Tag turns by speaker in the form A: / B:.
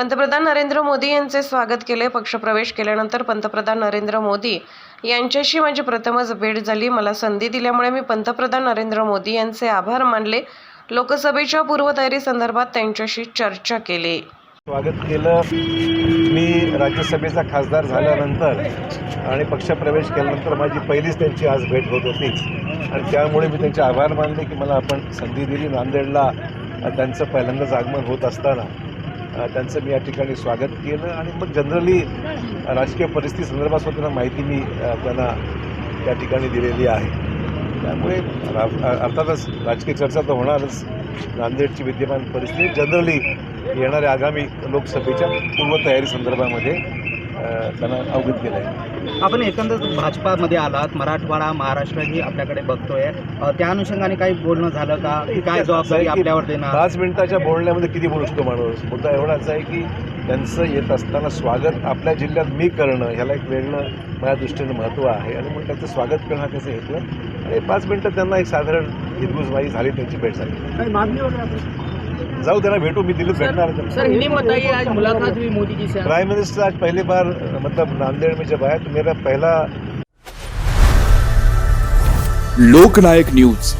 A: पंतप्रधान नरेंद्र मोदी यांचे स्वागत केले पक्षप्रवेश केल्यानंतर पंतप्रधान नरेंद्र मोदी यांच्याशी माझी प्रथमच भेट झाली. मला संधी दिल्यामुळे मी पंतप्रधान नरेंद्र मोदी यांचे आभार मानले. लोकसभेच्या पूर्वतयारी संदर्भात त्यांच्याशी चर्चा केली.
B: स्वागत केलं. मी राज्यसभेचा खासदार झाल्यानंतर आणि पक्षप्रवेश केल्यानंतर माझी पहिलीच त्यांची आज भेट होत होती. आणि त्यामुळे मी त्यांचे आभार मानले की मला आपण संधी दिली. नांदेडला त्यांचं पहिल्यांदाच आगमन होत असताना त्यांचं मी या ठिकाणी स्वागत केलं आणि मग जनरली राजकीय परिस्थिती संदर्भात सुद्धा माहिती मी त्यांना त्या ठिकाणी दिलेली आहे. त्यामुळे अर्थातच राजकीय चर्चा तर होणारच. नांदेडची विद्यमान परिस्थिती जनरली येणाऱ्या आगामी लोकसभेच्या पूर्वतयारी संदर्भामध्ये त्यांना अवगत केलं आहे
C: आपण एकंदर भाजपामध्ये आलात मराठवाडा महाराष्ट्र ही आपल्याकडे बघतोय. त्या अनुषंगाने काही बोलणं झालं का? की काय जबाबदारी आपल्यावर देणार?
B: पाच मिनिटाच्या बोलण्यामध्ये किती बोलू शकतो माणूस? मुद्दा एवढाच आहे की त्यांचं येत असताना स्वागत आपल्या जिल्ह्यात मी करणं ह्याला एक वेगळं माझ्या दृष्टीनं महत्त्व आहे. आणि म्हणून त्यांचं स्वागत करणं हा त्याचा हेतू आहे? आणि पाच मिनिटं त्यांना एक साधारण हिरगुजबाई झाली त्यांची भेट झाली. जाऊ त्यांना भेटू मी दिल्लीत भेटणार आहे.
D: सर हिंदी में बताइए आज मुलाकात हुई मोदी जी से.
B: प्राइम मिनिस्टर आज पहली बार मतलब नांदेड़ में जब आया तो मेरा पहला
E: लोकनायक न्यूज.